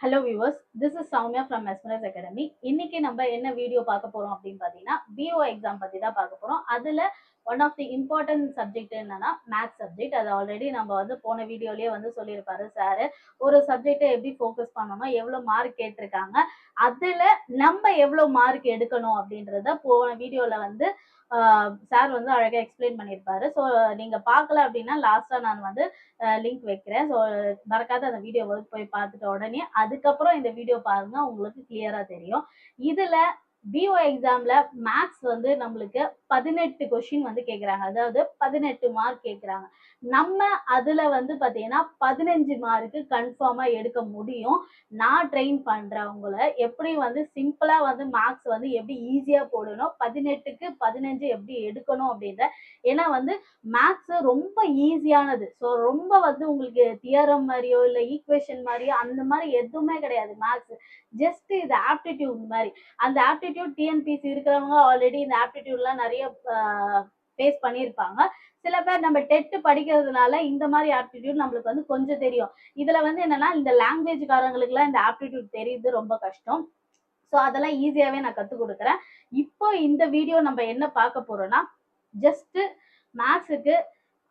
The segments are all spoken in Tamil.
Hello viewers this is Soumya from எஸ்மரஸ் academy இன்னைக்கு நம்ம என்ன வீடியோ பார்க்க போறோம் அப்படின்னு பார்த்தீங்கன்னா பிஓ எக்ஸாம் பத்தி தான் பார்க்க போறோம். அதுல one of the important subject என்னன்னா மேத்ஸ் சப்ஜெக்ட் அது ஆல்ரெடி நம்ம வந்து போன வீடியோலயே வந்து சொல்லியிருப்பாரு சார் ஒரு சப்ஜெக்டை எப்படி ஃபோக்கஸ் பண்ணணும் எவ்வளோ மார்க் கேட்டிருக்காங்க அதுல நம்ம எவ்வளோ மார்க் எடுக்கணும் அப்படின்றத போன வீடியோல வந்து சார் வந்து அழகாக எக்ஸ்பிளைன் பண்ணியிருப்பாரு. ஸோ நீங்கள் பார்க்கல அப்படின்னா லாஸ்ட்டாக நான் வந்து லிங்க் வைக்கிறேன். ஸோ மறக்காத அந்த வீடியோ போய் பார்த்துட்ட உடனே அதுக்கப்புறம் இந்த வீடியோ பாருங்கள் உங்களுக்கு கிளியராக தெரியும். இதில் பிஓ எக்ஸாம்ல மேக்ஸ் வந்து நம்மளுக்கு பதினெட்டு கொஷின் வந்து கேட்குறாங்க அதாவது பதினெட்டு மார்க் கேட்குறாங்க நம்ம அதுல வந்து பார்த்தீங்கன்னா பதினஞ்சு மார்க்கு கன்ஃபார்மாக எடுக்க முடியும். நான் ட்ரெயின் பண்ணுறவங்கள எப்படி வந்து சிம்பிளா வந்து மேக்ஸ் வந்து எப்படி ஈஸியா போடணும் பதினெட்டுக்கு பதினஞ்சு எப்படி எடுக்கணும் அப்படின்ற ஏன்னா வந்து மேக்ஸ் ரொம்ப ஈஸியானது ஸோ ரொம்ப வந்து உங்களுக்கு தியரம் மாதிரியோ இல்லை ஈக்குவேஷன் மாதிரியோ அந்த மாதிரி எதுவுமே கிடையாது மேக்ஸ் ஜஸ்ட் இது ஆப்டிடியூட் மாதிரி. அந்த ஆப்டிடியூட் டிஎன்பிசி இருக்கிறவங்க ஆல்ரெடி இந்த ஆப்டிடியூட்லாம் நிறைய ஃபேஸ் பண்ணியிருப்பாங்க. சில பேர் நம்ம டெட்டு படிக்கிறதுனால இந்த மாதிரி ஆப்டிடியூட் நம்மளுக்கு வந்து கொஞ்சம் தெரியும். இதில் வந்து என்னன்னா இந்த லாங்குவேஜ்காரங்களுக்குலாம் இந்த ஆப்டிடியூட் தெரியுது ரொம்ப கஷ்டம். ஸோ அதெல்லாம் ஈஸியாகவே நான் கற்றுக் கொடுக்குறேன். இப்போ இந்த வீடியோ நம்ம என்ன பார்க்க போகிறோம்னா ஜஸ்ட்டு மேத்ஸுக்கு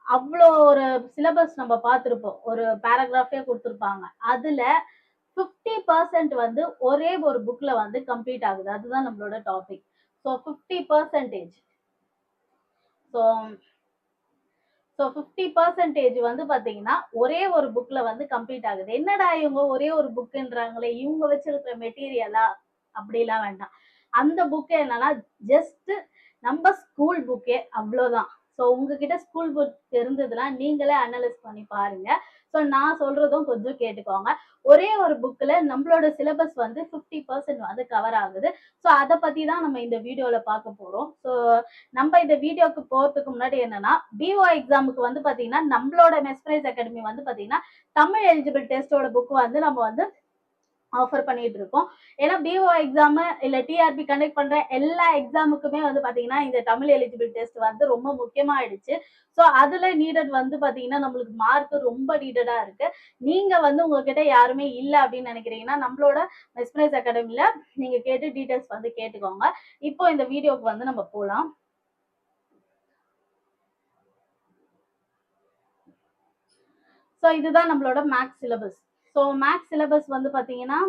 அவ்வளோ ஒரு சிலபஸ் நம்ம பார்த்துருப்போம். ஒரு பேராகிராஃபே கொடுத்துருப்பாங்க. அதில் ஃபிஃப்டி பர்சன்ட் வந்து ஒரே ஒரு புக்ல வந்து கம்ப்ளீட் ஆகுது. அதுதான் நம்மளோட topic so fifty percentage so so fifty percentage வந்து பார்த்தீங்கன்னா ஒரே ஒரு புக்கில் வந்து கம்ப்ளீட் ஆகுது. என்னடா இவங்க ஒரே ஒரு புக்குன்றாங்களே இவங்க வச்சிருக்கிற மெட்டீரியலா அப்படிலாம் வேண்டாம். அந்த புக்கு என்னன்னா ஜஸ்ட் நம்ம ஸ்கூல் புக்கே அவ்வளோதான் ஸோ உங்ககிட்ட ஸ்கூல் புக் இருந்ததுன்னா நீங்களே அனலைஸ் பண்ணி பாருங்க. ஸோ நான் சொல்றதும் கொஞ்சம் கேட்டுக்கோங்க. ஒரே ஒரு புக்கில் நம்மளோட சிலபஸ் வந்து ஃபிஃப்டி பர்சன்ட் வந்து கவர் ஆகுது. ஸோ அதை பற்றி தான் நம்ம இந்த வீடியோவில் பார்க்க போகிறோம் ஸோ நம்ம இந்த வீடியோக்கு போகிறதுக்கு முன்னாடி என்னன்னா பிஓ எக்ஸாமுக்கு வந்து பார்த்தீங்கன்னா நம்மளோட மெஸ்பிரைஸ் அகாடமி வந்து பார்த்தீங்கன்னா தமிழ் எலிஜிபிள் டெஸ்ட்டோட புக் வந்து நம்ம வந்து ஆஃபர் பண்ணிட்டு இருக்கோம் ஏன்னா பிஓ எக்ஸாமு இல்லை டிஆர்பி கண்டக்ட் பண்ற எல்லா எக்ஸாமுக்குமே வந்து பாத்தீங்கன்னா இந்த தமிழ் எலிஜிபிள் டெஸ்ட் வந்து ரொம்ப முக்கியமாயிடுச்சு. ஸோ அதுல நீடட் வந்து பாத்தீங்கன்னா நம்மளுக்கு மார்க் ரொம்ப நீடடா இருக்கு. நீங்க வந்து உங்ககிட்ட யாருமே இல்லை அப்படின்னு நினைக்கிறீங்கன்னா நம்மளோட மெஸ்பிரைஸ் அகாடமியில நீங்க கேட்டு டீட்டெயில்ஸ் வந்து கேட்டுக்கோங்க. இப்போ இந்த வீடியோக்கு வந்து நம்ம போகலாம் ஸோ இதுதான் நம்மளோட maths syllabus so maths syllabus வந்து பார்த்தீங்கன்னா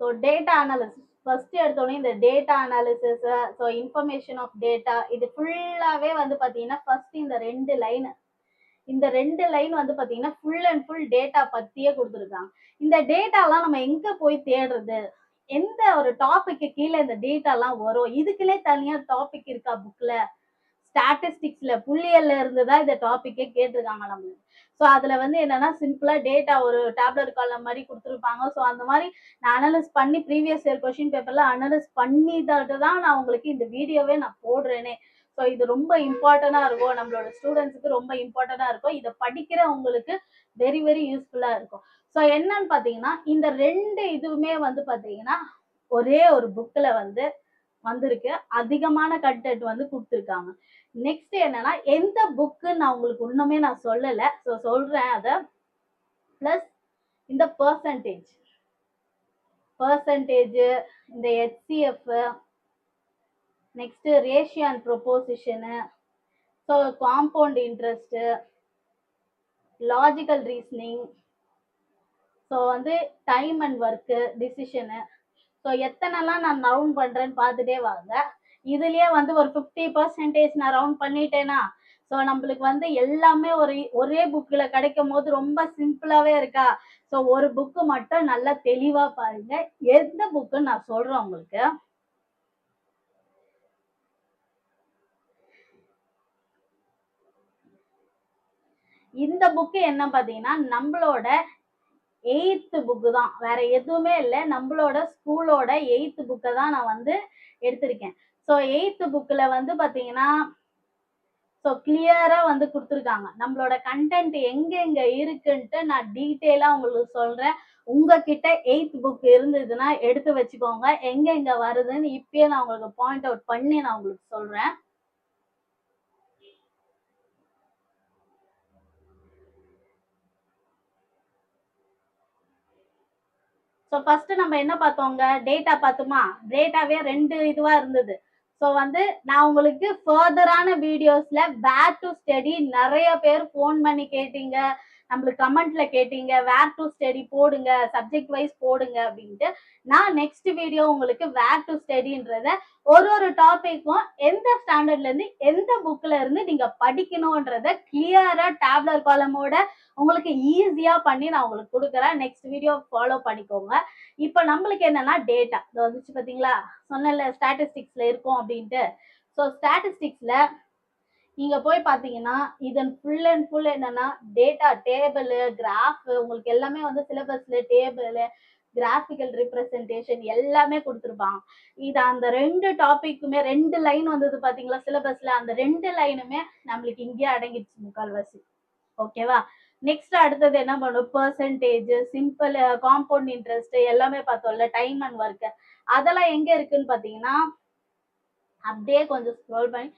ஸோ டேட்டா அனாலிசிஸ் ஃபர்ஸ்ட் எடுத்தோடனே இந்த data analysis so information of data இது ஃபுல்லாகவே வந்து பார்த்தீங்கன்னா ஃபர்ஸ்ட் இந்த ரெண்டு லைன் இந்த ரெண்டு லைன் வந்து பார்த்தீங்கன்னா ஃபுல் அண்ட் ஃபுல் டேட்டா பற்றியே கொடுத்துருக்காங்க. இந்த டேட்டாலாம் நம்ம எங்கே போய் தேடுறது? எந்த ஒரு டாபிக்கு கீழே இந்த டேட்டாலாம் வரும்? இதுக்குள்ளே தனியாக டாபிக் இருக்கா புக்கில் ஸ்டாட்டிஸ்டிக்ஸ்ல புள்ளியல்ல இருந்து தான் இந்த டாபிக்கே கேட்டிருக்காங்க நம்மளுக்கு ஸோ அதுல வந்து என்னன்னா சிம்பிளா டேட்டா ஒரு டேப்லெட் காலம் மாதிரி கொடுத்துருப்பாங்க. ஸோ அந்த மாதிரி நான் அனலைஸ் பண்ணி ப்ரீவியஸ் இயர் கொஸ்டின் பேப்பர்ல அனலைஸ் பண்ணி தான் நான் உங்களுக்கு இந்த வீடியோவே நான் போடுறேனே. ஸோ இது ரொம்ப இம்பார்ட்டண்டா இருக்கும். நம்மளோட ஸ்டூடெண்ட்ஸுக்கு ரொம்ப இம்பார்ட்டண்டா இருக்கும். இதை படிக்கிறவங்களுக்கு வெரி வெரி யூஸ்ஃபுல்லா இருக்கும். ஸோ என்னன்னு பார்த்தீங்கன்னா இந்த ரெண்டு இதுவுமே வந்து பார்த்தீங்கன்னா ஒரே ஒரு புக்கில் வந்து வந்திருக்கு. அதிகமான கண்டென்ட் வந்து கொடுத்துருக்காங்க. நெக்ஸ்ட் என்னன்னா எந்த புக்கு நான் உங்களுக்கு இன்னுமே நான் சொல்லலை. ஸோ சொல்றேன் அதை. ப்ளஸ் இந்த பர்சன்டேஜ் பர்சன்டேஜ் இந்த HCF next ratio and proposition so compound interest logical reasoning so வந்து time and work decision so எத்தனைலாம் நான் ரவுண்ட் பண்ணுறேன்னு பார்த்துட்டே வாங்க. இதுலயே வந்து ஒரு ஃபிஃப்டி பர்சன்டேஜ் நான் ரவுண்ட் பண்ணிட்டேனா? ஸோ நம்மளுக்கு வந்து எல்லாமே ஒரு ஒரே புக்கில் கிடைக்கும் போது ரொம்ப சிம்பிளாகவே இருக்கா? ஸோ ஒரு புக்கு மட்டும் நல்லா தெளிவாக பாருங்க. எந்த புக்குன்னு நான் சொல்கிறேன் உங்களுக்கு. இந்த புக்கு என்ன பார்த்தீங்கன்னா நம்மளோட எயித்து புக்கு தான். வேற எதுவுமே இல்லை. நம்மளோட ஸ்கூலோட எயித்து புக்கை தான் நான் வந்து எடுத்திருக்கேன். ஸோ எயித்து புக்கில் வந்து பார்த்தீங்கன்னா ஸோ கிளியராக வந்து கொடுத்துருக்காங்க. நம்மளோட கண்டென்ட் எங்கெங்க இருக்குன்ட்டு நான் டீட்டெயிலாக உங்களுக்கு சொல்கிறேன் உங்ககிட்ட எயித் புக் இருந்ததுன்னா எடுத்து வச்சுக்கோங்க. எங்கெங்க வருதுன்னு இப்பயே நான் உங்களுக்கு பாயிண்ட் அவுட் பண்ணி நான் உங்களுக்கு சொல்கிறேன் ஸோ ஃபர்ஸ்ட் நம்ம என்ன பார்த்தோங்க? டேட்டா பார்த்தோமா? டேட்டாவே ரெண்டு இதுவா இருந்தது. ஸோ வந்து நான் உங்களுக்கு ஃபர்தரான வீடியோஸ்ல வேர் டு ஸ்டடி நிறைய பேர் ஃபோன் பண்ணி கேட்டீங்க. நம்மளுக்கு கமெண்ட்ல கேட்டீங்க வேர் டு ஸ்டடி போடுங்க சப்ஜெக்ட் வைஸ் போடுங்க அப்படின்ட்டு நான் நெக்ஸ்ட் வீடியோ உங்களுக்கு வேர் டு ஸ்டடின்றத ஒரு ஒரு டாபிக்கும் எந்த ஸ்டாண்டர்ட்ல இருந்து எந்த புக்ல இருந்து நீங்க படிக்கணும்ன்றத கிளியரா டேப்லர் காலமோட உங்களுக்கு ஈஸியா பண்ணி நான் உங்களுக்கு கொடுக்குறேன். நெக்ஸ்ட் வீடியோ ஃபாலோ பண்ணிக்கோங்க. இப்போ நம்மளுக்கு என்னன்னா டேட்டா இது வந்துச்சு பாத்தீங்களா? சொன்னல ஸ்டாட்டிஸ்டிக்ஸ்ல இருக்கும் அப்படின்ட்டு. ஸோ ஸ்டாட்டிஸ்டிக்ஸ்ல நீங்க போய் பாத்தீங்கன்னா இதன் ஃபுல் அண்ட் ஃபுல் என்னன்னா டேட்டா டேபிள் கிராஃப் உங்களுக்கு எல்லாமே வந்து சிலபஸ்ல டேபிள் கிராஃபிக்கல் ரிப்ரசன்டேஷன் எல்லாமே கொடுத்துருப்பாங்க. இது அந்த ரெண்டு டாபிக்குமே ரெண்டு லைன் வந்தது பாத்தீங்களா சிலபஸ்ல அந்த ரெண்டு லைனுமே நம்மளுக்கு இங்கேயே அடங்கிடுச்சு முக்கால்வாசி. ஓகேவா நெக்ஸ்ட் அடுத்தது என்ன பண்ணும்? பர்சன்டேஜ் சிம்பிள் காம்பவுண்ட் இன்ட்ரெஸ்ட் எல்லாமே பார்த்தோம்ல டைம் அண்ட் ஒர்க் அதெல்லாம் எங்க இருக்குன்னு பாத்தீங்கன்னா அப்படியே கொஞ்சம் ஸ்க்ரோல் பண்ணி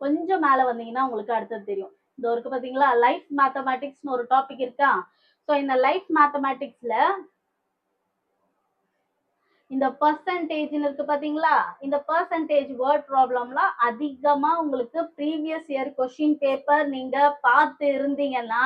கொஞ்சம் மேல வந்தீங்கன்னா உங்களுக்கு அடுத்தது தெரியும். இந்த இருக்கு பாத்தீங்களா? லைஃப் மேத்தமேட்டிக்ஸ்னு ஒரு டாபிக் இருக்கா? ஸோ இந்த லைஃப் மேத்தமேட்டிக்ஸ்ல இந்த பர்சன்டேஜ்னு இருக்கு பாத்தீங்களா? இந்த பர்சன்டேஜ் வேர்ட் ப்ராப்ளம்லாம் அதிகமா உங்களுக்கு ப்ரீவியஸ் இயர் கொஷின் பேப்பர் நீங்க பார்த்து இருந்தீங்கன்னா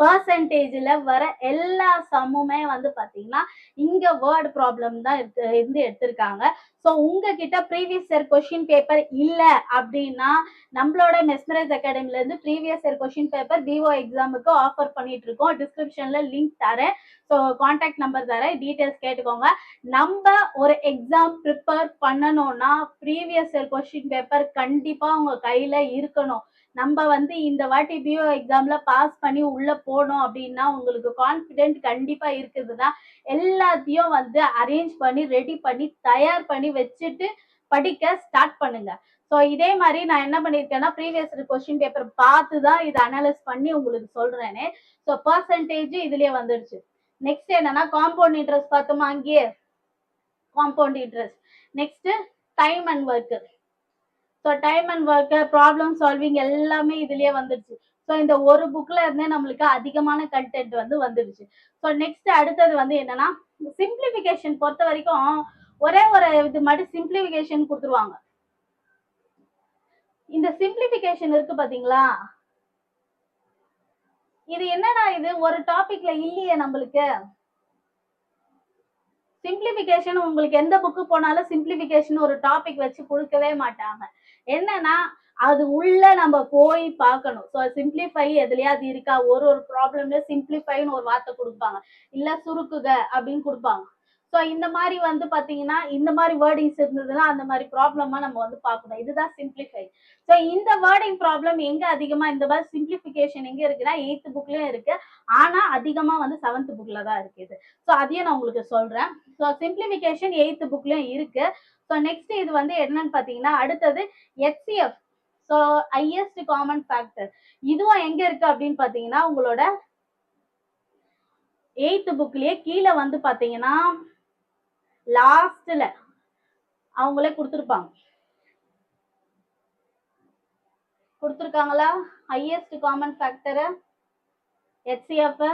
பர்சன்டேஜில் வர எல்லா சம்முமே வந்து பார்த்தீங்கன்னா இங்கே வேர்ட் ப்ராப்ளம் தான் இருந்து எடுத்திருக்காங்க. ஸோ உங்ககிட்ட ப்ரீவியஸ் இயர் கொஷின் பேப்பர் இல்லை அப்படின்னா நம்மளோட mesmerise அகாடமிலேருந்து previous year question paper PO எக்ஸாமுக்கு ஆஃபர் பண்ணிட்டு இருக்கோம். டிஸ்கிரிப்ஷனில் லிங்க் தரேன். ஸோ காண்டாக்ட் நம்பர் தரேன். டீட்டெயில்ஸ் கேட்டுக்கோங்க. நம்ம ஒரு எக்ஸாம் ப்ரிப்பேர் பண்ணணும்னா ப்ரீவியஸ் இயர் கொஷின் பேப்பர் கண்டிப்பாக உங்கள் கையில் இருக்கணும். நம்ம வந்து இந்த வாட்டி பிஓ எக்ஸாம்ல பாஸ் பண்ணி உள்ள போனோம் அப்படின்னா உங்களுக்கு கான்ஃபிடென்ட் கண்டிப்பா இருக்குதுன்னா எல்லாத்தையும் வந்து அரேஞ்ச் பண்ணி ரெடி பண்ணி தயார் பண்ணி வச்சுட்டு படிக்க ஸ்டார்ட் பண்ணுங்க. ஸோ இதே மாதிரி நான் என்ன பண்ணியிருக்கேன்னா ப்ரீவியஸ் கொஸ்டின் பேப்பர் பார்த்து தான் இதை அனலைஸ் பண்ணி உங்களுக்கு சொல்றேனே. ஸோ பர்சன்டேஜ் இதுலயே வந்துடுச்சு நெக்ஸ்ட் என்னன்னா காம்பவுண்ட் இன்ட்ரெஸ்ட் பார்த்தோமா அங்கேயே? Compound interest next time and work so time and work problem solving எல்லாமே இதுலயே வந்துடுச்சு ஸோ இந்த ஒரு புக்ல இருந்தே நம்மளுக்கு அதிகமான கண்டென்ட் வந்து வந்துடுச்சு ஸோ நெக்ஸ்ட் அடுத்தது வந்து என்னன்னா சிம்பிளிஃபிகேஷன் பொறுத்த வரைக்கும் ஒரே ஒரு இது மாதிரி சிம்பிளிஃபிகேஷன் கொடுத்துருவாங்க. இந்த சிம்பிளிஃபிகேஷன் இருக்கு பாத்தீங்களா? இது என்னடா இது ஒரு டாபிக்ல இல்லையே நம்மளுக்கு. சிம்பிளிஃபிகேஷன் உங்களுக்கு எந்த புக்கு போனாலும் சிம்பிளிஃபிகேஷன் ஒரு டாபிக் வச்சு கொடுக்கவே மாட்டாங்க. என்னன்னா அது உள்ள நம்ம போய் பார்க்கணும். ஸோ சிம்பிளிஃபை எதுலையாவது இருக்கா? ஒரு ஒரு ப்ராப்ளம்ல சிம்பிளிஃபைன்னு ஒரு வார்த்தை கொடுப்பாங்க. இல்ல சுருக்குக அப்படின்னு கொடுப்பாங்க. ஸோ இந்த மாதிரி வந்து பார்த்தீங்கன்னா இந்த மாதிரி வேர்டிங்ஸ் இருந்ததுன்னா அந்த மாதிரி ப்ராப்ளமாக நம்ம வந்து பார்க்கணும். இதுதான் சிம்பிளிஃபை ஸோ இந்த வேர்டிங் ப்ராப்ளம் எங்கே அதிகமாக இந்த மாதிரி சிம்பிளிஃபிகேஷன் எங்கே இருக்குன்னா எயித்து புக்லேயும் இருக்குது ஆனால் அதிகமாக வந்து செவன்த் புக்கில் தான் இருக்குது ஸோ அதையும் நான் உங்களுக்கு சொல்கிறேன் ஸோ சிம்பிளிஃபிகேஷன் எயித்து புக்லேயும் இருக்குது ஸோ நெக்ஸ்ட் இது வந்து என்னன்னு பார்த்தீங்கன்னா அடுத்தது HCF so highest common factor இதுவும் எங்கே இருக்குது அப்படின்னு பார்த்தீங்கன்னா உங்களோட எயித்து புக்லேயே கீழே வந்து பார்த்தீங்கன்னா லாஸ்ட்ல அவங்களே கொடுத்துருப்பாங்க. கொடுத்துருக்காங்களா? Highest common factor HCF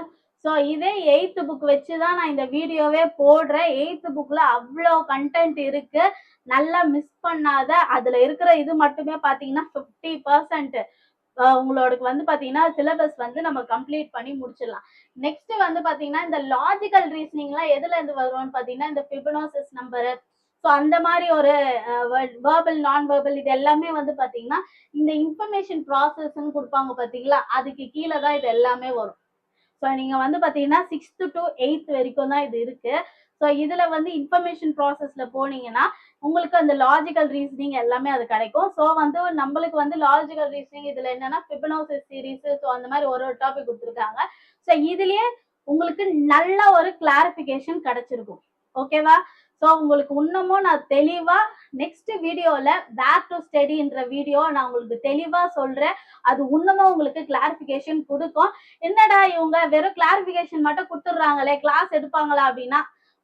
so இதே எயித்து புக் வச்சு தான் நான் இந்த வீடியோவே போடுறேன். எயித்து புக்கில் அவ்வளோ கண்டென்ட் இருக்கு. நல்லா மிஸ் பண்ணாத. அதில் இருக்கிற இது மட்டுமே பார்த்தீங்கன்னா ஃபிஃப்டி பர்சன்ட் உங்களோட வந்து பாத்தீங்கன்னா சிலபஸ் வந்து நம்ம கம்ப்ளீட் பண்ணி முடிச்சிடலாம். நெக்ஸ்ட் வந்து பாத்தீங்கன்னா இந்த லாஜிக்கல் ரீசனிங்லாம் எதுல இருந்து வரும்னு பாத்தீங்கன்னா இந்த பிபனோசிஸ் நம்பரு ஸோ அந்த மாதிரி ஒரு வேர்பல் நான் வேர்பல் இது எல்லாமே வந்து பார்த்தீங்கன்னா இந்த இன்ஃபர்மேஷன் ப்ராசஸ்ன்னு கொடுப்பாங்க பார்த்தீங்களா அதுக்கு கீழே தான் இது எல்லாமே வரும். ஸோ நீங்கள் வந்து பார்த்தீங்கன்னா சிக்ஸ்த்து டு எயித் வரைக்கும் தான் இது இருக்கு. ஸோ இதில் வந்து இன்ஃபர்மேஷன் ப்ராசஸில் போனீங்கன்னா உங்களுக்கு அந்த லாஜிக்கல் ரீசனிங் எல்லாமே அது கிடைக்கும். ஸோ வந்து நம்மளுக்கு வந்து லாஜிக்கல் ரீசனிங் இதில் என்னன்னா ஃபிபனோசிஸ் சீரீஸ் ஸோ அந்த மாதிரி ஒரு ஒரு டாபிக் கொடுத்துருக்காங்க. ஸோ இதுலயே உங்களுக்கு நல்ல ஒரு கிளாரிஃபிகேஷன் கிடைச்சிருக்கும். ஓகேவா ஸோ உங்களுக்கு இன்னமும் நான் தெளிவா நெக்ஸ்ட் வீடியோல பேக் டு ஸ்டடின்ற வீடியோ நான் உங்களுக்கு தெளிவா சொல்றேன். அது இன்னமும் உங்களுக்கு கிளாரிஃபிகேஷன் கொடுக்கும். என்னடா இவங்க வெறும் கிளாரிஃபிகேஷன் மட்டும் கொடுத்துட்றாங்களே கிளாஸ் எடுப்பாங்களா அப்படின்னா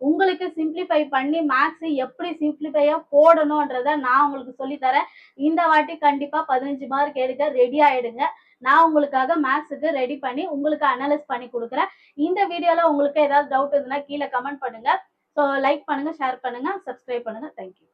உங்களுக்கு சிம்பிளிஃபை பண்ணி மேக்ஸ் எப்படி சிம்பிளிஃபையா போடணும்ன்றத நான் உங்களுக்கு சொல்லி தரேன் இந்த வாட்டி கண்டிப்பா பதினஞ்சு மார்க் எடுக்க ரெடி ஆயிடுங்க. நான் உங்களுக்காக மேக்ஸுக்கு ரெடி பண்ணி உங்களுக்கு அனலைஸ் பண்ணி கொடுக்குறேன். இந்த வீடியோல உங்களுக்கு ஏதாவது டவுட் இருந்ததுன்னா கீழே கமெண்ட் பண்ணுங்க. ஸோ லைக் பண்ணுங்க ஷேர் பண்ணுங்க சப்ஸ்கிரைப் பண்ணுங்க. Thank you